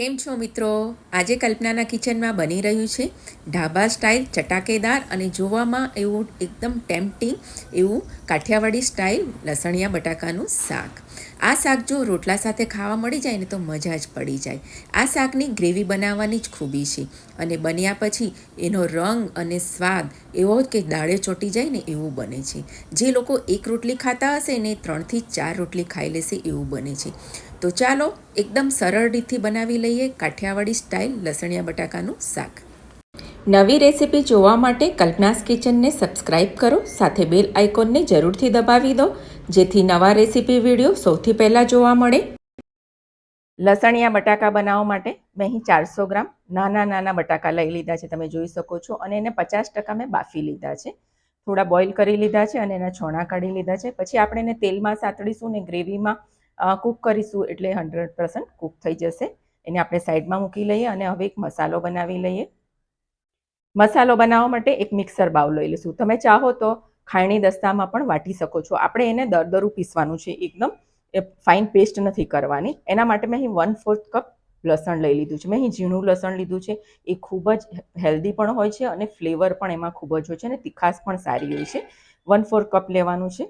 કેમ છો મિત્રો? આજે કલ્પનાના કિચનમાં બની રહ્યું છે ઢાબા સ્ટાઇલ ચટાકેદાર અને જોવામાં એવું એકદમ ટેમ્પટિંગ એવું કાઠિયાવાડી સ્ટાઇલ લસણિયા બટાકાનું શાક. આ શાક જો રોટલા સાથે ખાવા મળી જાય ને તો મજા જ પડી જાય. આ શાકની ગ્રેવી બનાવવાની જ ખૂબી છે અને બન્યા પછી એનો રંગ અને સ્વાદ એવો કે દાળે ચોંટી જાય ને એવું બને છે. જે લોકો એક રોટલી ખાતા હશે ને ત્રણથી ચાર રોટલી ખાઈ લેશે એવું બને છે. તો ચાલો એકદમ સરળ રીતથી બનાવી લઈએ કાઠિયાવાડી સ્ટાઇલ લસણિયા બટાકાનું શાક. નવી રેસીપી જોવા માટે કલ્પનાસ કિચનને સબસ્ક્રાઇબ કરો, સાથે બેલ આઇકોનને જરૂરથી દબાવી દો, જેથી નવા રેસીપી વીડિયો સૌથી પહેલાં જોવા મળે. લસણિયા બટાકા બનાવવા માટે મેં અહીં ચારસો ગ્રામ નાના નાના બટાકા લઈ લીધા છે, તમે જોઈ શકો છો, અને એને પચાસ ટકા મેં બાફી લીધા છે. થોડા બોઇલ કરી લીધા છે અને એના છોણા કાઢી લીધા છે. પછી આપણે એને તેલમાં સાતડીશું ને ગ્રેવીમાં કૂક કરીશું એટલે હંડ્રેડ પર્સન્ટ કૂક થઈ જશે. એને આપણે સાઈડમાં મૂકી લઈએ અને હવે એક મસાલો બનાવી લઈએ. મસાલો બનાવવા માટે એક મિક્સર બાઉલ લઈ લઈશું. તમે ચાહો તો ખાયણી દસ્તામાં પણ વાટી શકો છો. આપણે એને દરદરું પીસવાનું છે એકદમ. ફાઇન પેસ્ટ નથી કરવાની. એના માટે મેં અહીં વન ફોર્થ કપ લસણ લઈ લીધું છે. મેં અહીં ઝીણું લસણ લીધું છે. એ ખૂબ જ હેલ્ધી પણ હોય છે અને ફ્લેવર પણ એમાં ખૂબ જ હોય છે અને તીખાસ પણ સારી હોય છે. વન ફોર કપ લેવાનું છે.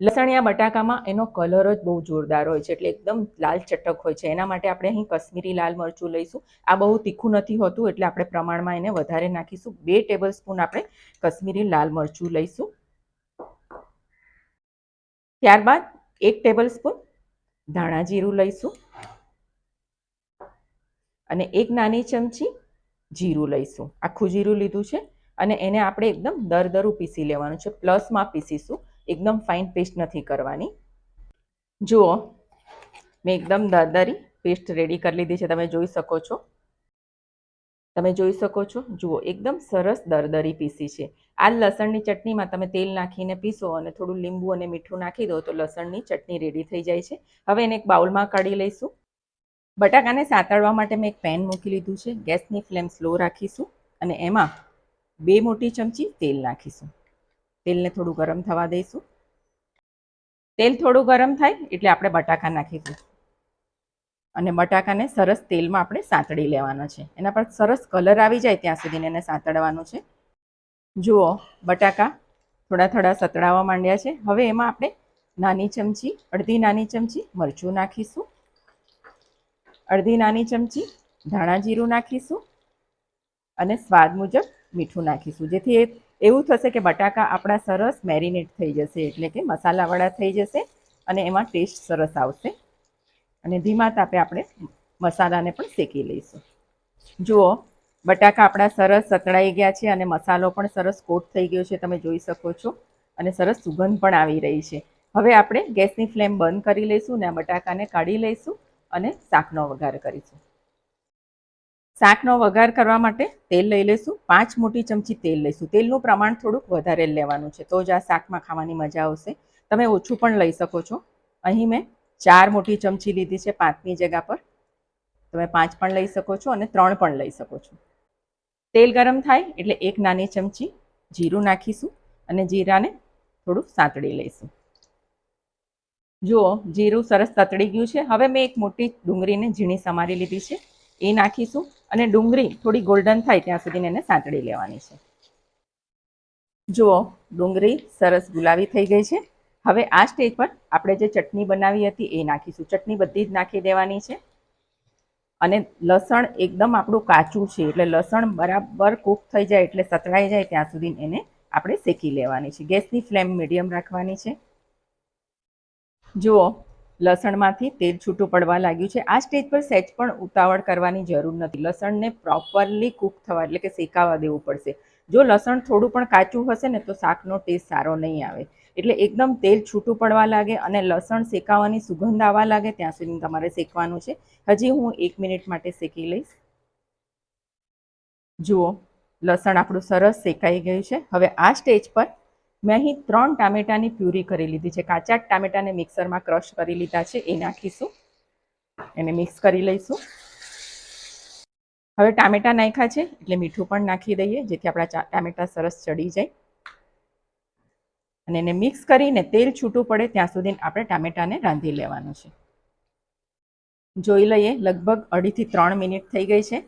લસણિયા બટાકામાં એનો કલર જ બહુ જોરદાર હોય છે, એટલે એકદમ લાલ ચટક હોય છે. એના માટે આપણે અહીં કશ્મીરી લાલ મરચું લઈશું. આ બહુ તીખું નથી હોતું, એટલે આપણે પ્રમાણમાં એને વધારે નાખીશું. બે ટેબલ સ્પૂન આપણે કશ્મીરી લાલ મરચું લઈશું. ત્યારબાદ એક ટેબલ સ્પૂન ધાણા જીરું લઈશું. અને એક નાની ચમચી જીરું લઈશું. આખું જીરું લીધું છે. અને એને આપણે એકદમ દરદરું પીસી લેવાનું છે. પ્લસમાં પીસીશું. એકદમ ફાઇન પેસ્ટ નથી કરવાની. જુઓ, મેં એકદમ દરદરી પેસ્ટ રેડી કરી લીધી છે. તમે જોઈ શકો છો. તમે જોઈ શકો છો. જુઓ, એકદમ સરસ દરદરી પીસી છે. આ લસણની ચટણીમાં તમે તેલ નાખીને પીસો અને થોડું લીંબુ અને મીઠું નાખી દો તો લસણની ચટણી રેડી થઈ જાય છે. હવે એને એક બાઉલમાં કાઢી લઈશું. બટાકાને સાતળવા માટે મેં એક પેન મૂકી લીધું છે. ગેસની ફ્લેમ સ્લો રાખીશું અને એમાં બે મોટી ચમચી તેલ નાખીશું. તેલને થોડું ગરમ થવા દઈશું. તેલ થોડું ગરમ થાય એટલે આપણે બટાકા નાખીશું. અને બટાકાને સરસ તેલમાં આપણે સાંતળી લેવાના છે. એના પર સરસ કલર આવી જાય ત્યાં સુધી એને સાંતળવાનું છે. જુઓ, બટાકા થોડા થોડા સતળાવા માંડ્યા છે. હવે એમાં આપણે નાની ચમચી, અડધી નાની ચમચી મરચું નાખીશું. અડધી નાની ચમચી ધાણા જીરું નાખીશું. અને સ્વાદ મુજબ મીઠું નાખીશું. જેથી એ એવું થશે કે બટાકા આપણા સરસ મેરિનેટ થઈ જશે, એટલે કે મસાલાવાળા થઈ જશે અને એમાં ટેસ્ટ સરસ આવશે. અને ધીમા તાપે આપણે મસાલાને પણ શેકી લઈશું. જુઓ, બટાકા આપણા સરસ સતળાઈ ગયા છે અને મસાલો પણ સરસ કોટ થઈ ગયો છે, તમે જોઈ શકો છો. અને સરસ સુગંધ પણ આવી રહી છે. હવે આપણે ગેસની ફ્લેમ બંધ કરી લઈશું અને આ બટાકાને કાઢી લઈશું અને શાકનો વઘાર કરીશું. શાકનો વઘાર કરવા માટે તેલ લઈ લઈશું. પાંચ મોટી ચમચી તેલ લઈશું. તેલનું પ્રમાણ થોડુંક વધારે લેવાનું છે. તો જ આ શાકમાં ખાવાની મજા આવશે. તમે ઓછું પણ લઈ શકો છો. અહીં મેં ચાર મોટી ચમચી લીધી છે પાંચની જગ્યા પર. તમે પાંચ પણ લઈ શકો છો અને ત્રણ પણ લઈ શકો છો. તેલ ગરમ થાય એટલે એક નાની ચમચી જીરું નાખીશું અને જીરાને થોડું સાંતળી લઈશું. જુઓ, જીરું સરસ તતડી ગયું છે. હવે મેં એક મોટી ડુંગળીને ઝીણી સમારી લીધી છે. એ નાખીશું અને ડુંગળી થોડી ગોલ્ડન થાય ત્યાં સુધી એને સાંતળી લેવાની છે. જુઓ, ડુંગળી સરસ ગુલાબી થઈ ગઈ છે. હવે આ સ્ટેજ પર આપણે જે ચટણી બનાવી હતી એ નાખીશું. ચટણી બધી જ નાખી દેવાની છે. અને લસણ એકદમ આપણું કાચું છે, એટલે લસણ બરાબર કૂક થઈ જાય, એટલે સતળાઈ જાય ત્યાં સુધી એને આપણે શેકી લેવાની છે. ગેસની ફ્લેમ મીડિયમ રાખવાની છે. જુઓ લસણમાંથી તેલ છૂટું પડવા લાગ્યું છે. આ સ્ટેજ પર સહેજ પણ ઉતાવળ કરવાની જરૂર નથી. લસણને પ્રોપરલી કૂક થવા, એટલે કે શેકાવા દેવું પડશે. જો લસણ થોડું પણ કાચું હશે ને, તો શાકનો ટેસ્ટ સારો નહીં આવે. એટલે એકદમ તેલ છૂટું પડવા લાગે અને લસણ શેકાવાની સુગંધ આવવા લાગે, ત્યાં સુધી તમારે શેકવાનું છે. હજી હું એક મિનિટ માટે શેકી લઈશ. જુઓ, લસણ આપણું સરસ શેકાઈ ગયું છે. હવે આ સ્ટેજ પર મેં અહીં ત્રણ ટામેટાની પ્યુરી કરી લીધી છે. કાચા જ ટામેટાને મિક્સરમાં ક્રશ કરી લીધા છે. એ નાખીશું. એને મિક્સ કરી લઈશું. હવે ટામેટા નાખ્યા છે, એટલે મીઠું પણ નાખી દઈએ, જેથી આપણા ટામેટા સરસ ચડી જાય. અને એને મિક્સ કરીને તેલ છૂટું પડે, ત્યાં સુધી આપણે ટામેટાને રાંધી લેવાનું છે. જોઈ લઈએ, લગભગ અઢીથી ત્રણ મિનિટ થઈ ગઈ છે.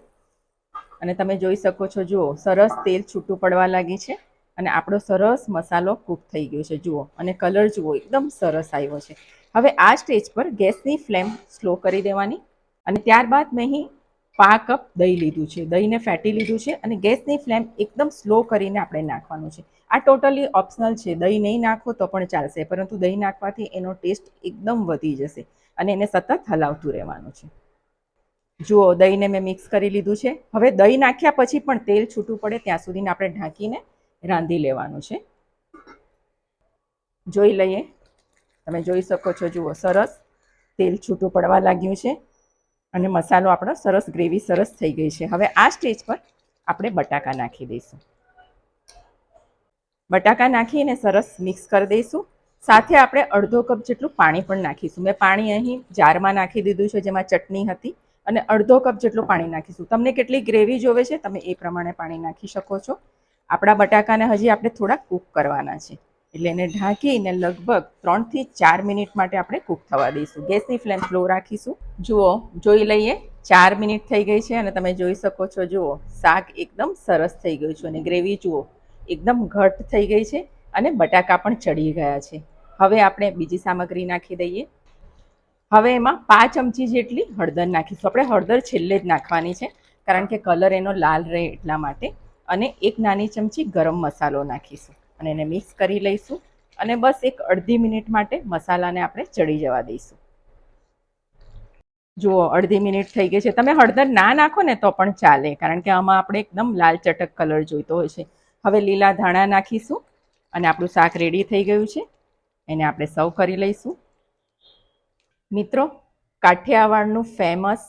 અને તમે જોઈ શકો છો, જુઓ, સરસ તેલ છૂટું પડવા લાગી છે. અને આપણો સરસ મસાલો કૂક થઈ ગયો છે. જુઓ, અને કલર જુઓ, એકદમ સરસ આવ્યો છે. હવે આ સ્ટેજ પર ગેસની ફ્લેમ સ્લો કરી દેવાની અને ત્યારબાદ મેં અહીં પા કપ દહીં લીધું છે. દહીંને ફેટી લીધું છે અને ગેસની ફ્લેમ એકદમ સ્લો કરીને આપણે નાખવાનું છે. આ ટોટલી ઓપ્શનલ છે. દહીં નહીં નાખો તો પણ ચાલશે, પરંતુ દહીં નાખવાથી એનો ટેસ્ટ એકદમ વધી જશે અને એને સતત હલાવતું રહેવાનું છે. જુઓ, દહીંને મેં મિક્સ કરી લીધું છે. હવે દહીં નાખ્યા પછી પણ તેલ છૂટું પડે ત્યાં સુધીને આપણે ઢાંકીને રાંધી લેવાનું છે. જોઈ લઈએ. તમે જોઈ શકો છો, જુઓ, સરસ તેલ છૂટું પડવા લાગ્યું છે અને મસાલો આપણો સરસ ગ્રેવી સરસ થઈ ગઈ છે. હવે આ સ્ટેજ પર આપણે બટાકા નાખી દઈશું. બટાકા નાખીને સરસ મિક્સ કરી દઈશું. સાથે આપણે અડધો કપ જેટલું પાણી પણ નાખીશું. મેં પાણી અહીં જારમાં નાખી દીધું છે, જેમાં ચટણી હતી, અને અડધો કપ જેટલું પાણી નાખીશું. તમને કેટલી ગ્રેવી જોવે છે, તમે એ પ્રમાણે પાણી નાખી શકો છો. આપણા બટાકાને હજી આપણે થોડા કૂક કરવાના છે. એટલે એને ઢાંકીને લગભગ ત્રણથી ચાર મિનિટ માટે આપણે કૂક થવા દઈશું. ગેસની ફ્લેમ સ્લો રાખીશું. જુઓ, જોઈ લઈએ. ચાર મિનિટ થઈ ગઈ છે અને તમે જોઈ શકો છો, જુઓ, શાક એકદમ સરસ થઈ ગયું છે અને ગ્રેવી, જુઓ, એકદમ ઘટ થઈ ગઈ છે અને બટાકા પણ ચડી ગયા છે. હવે આપણે બીજી સામગ્રી નાખી દઈએ. હવે એમાં પાંચ ચમચી જેટલી હળદર નાખીશું. આપણે હળદર છેલ્લે જ નાખવાની છે, કારણ કે કલર એનો લાલ રહે એટલા માટે. અને એક નાની ચમચી ગરમ મસાલો નાખીશું અને એને મિક્સ કરી લઈશું અને બસ એક અડધી મિનિટ માટે મસાલાને આપણે ચડી જવા દઈશું. જુઓ, અડધી મિનિટ થઈ ગઈ છે. તમે હળદર ના નાખો ને તો પણ ચાલે, કારણ કે આમાં આપણે એકદમ લાલ ચટક કલર જોઈતો હોય છે. હવે લીલા ધાણા નાખીશું અને આપણું શાક રેડી થઈ ગયું છે. એને આપણે સર્વ કરી લઈશું. મિત્રો, કાઠિયાવાડનું ફેમસ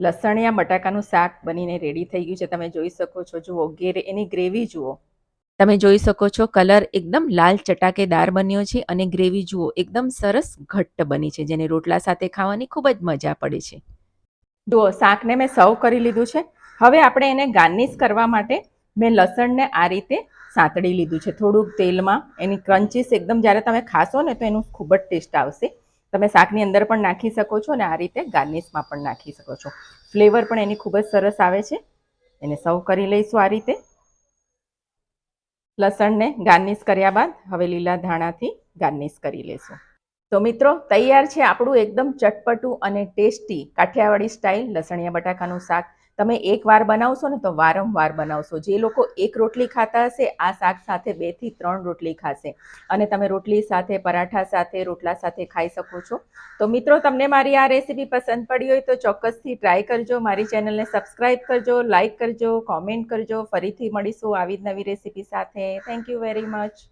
લસણિયા બટાકાનું શાક બનીને રેડી થઈ ગયું છે. તમે જોઈ શકો છો, જુઓ, ઘેરે એની ગ્રેવી જુઓ. તમે જોઈ શકો છો કલર એકદમ લાલ ચટાકેદાર બન્યો છે અને ગ્રેવી જુઓ, એકદમ સરસ ઘટ્ટ બની છે, જેને રોટલા સાથે ખાવાની ખૂબ જ મજા પડે છે. જુઓ, શાકને મેં સર્વ કરી લીધું છે. હવે આપણે એને ગાર્નિશ કરવા માટે મેં લસણને આ રીતે સાંતળી લીધું છે. થોડુંક તેલમાં એની ક્રન્ચીસ એકદમ જ્યારે તમે ખાશો ને તો એનું ખૂબ જ ટેસ્ટ આવશે. તમે શાકની અંદર પણ નાખી શકો છો અને આ રીતે ગાર્નિશમાં પણ નાખી શકો છો. ફ્લેવર પણ એની ખૂબ જ સરસ આવે છે. એને સર્વ કરી લઈશું આ રીતે. લસણને ગાર્નિશ કર્યા બાદ હવે લીલા ધાણાથી ગાર્નિશ કરી લેશું તો મિત્રો, તૈયાર છે આપણું એકદમ ચટપટું અને ટેસ્ટી કાઠિયાવાડી સ્ટાઇલ લસણિયા બટાકાનું શાક. તમે એકવાર બનાવશો ને તો વારંવાર બનાવશો. જે લોકો એક રોટલી ખાતા હશે, આ શાક સાથે બેથી ત્રણ રોટલી ખાશે. અને તમે રોટલી સાથે, પરાઠા સાથે, રોટલા સાથે ખાઈ શકો છો. તો મિત્રો, તમને મારી આ રેસીપી પસંદ પડી હોય તો ચોક્કસથી ટ્રાય કરજો. મારી ચેનલને સબસ્ક્રાઈબ કરજો લાઇક કરજો કોમેન્ટ કરજો. ફરીથી મળીશું આવી જ નવી રેસીપી સાથે. Thank you very much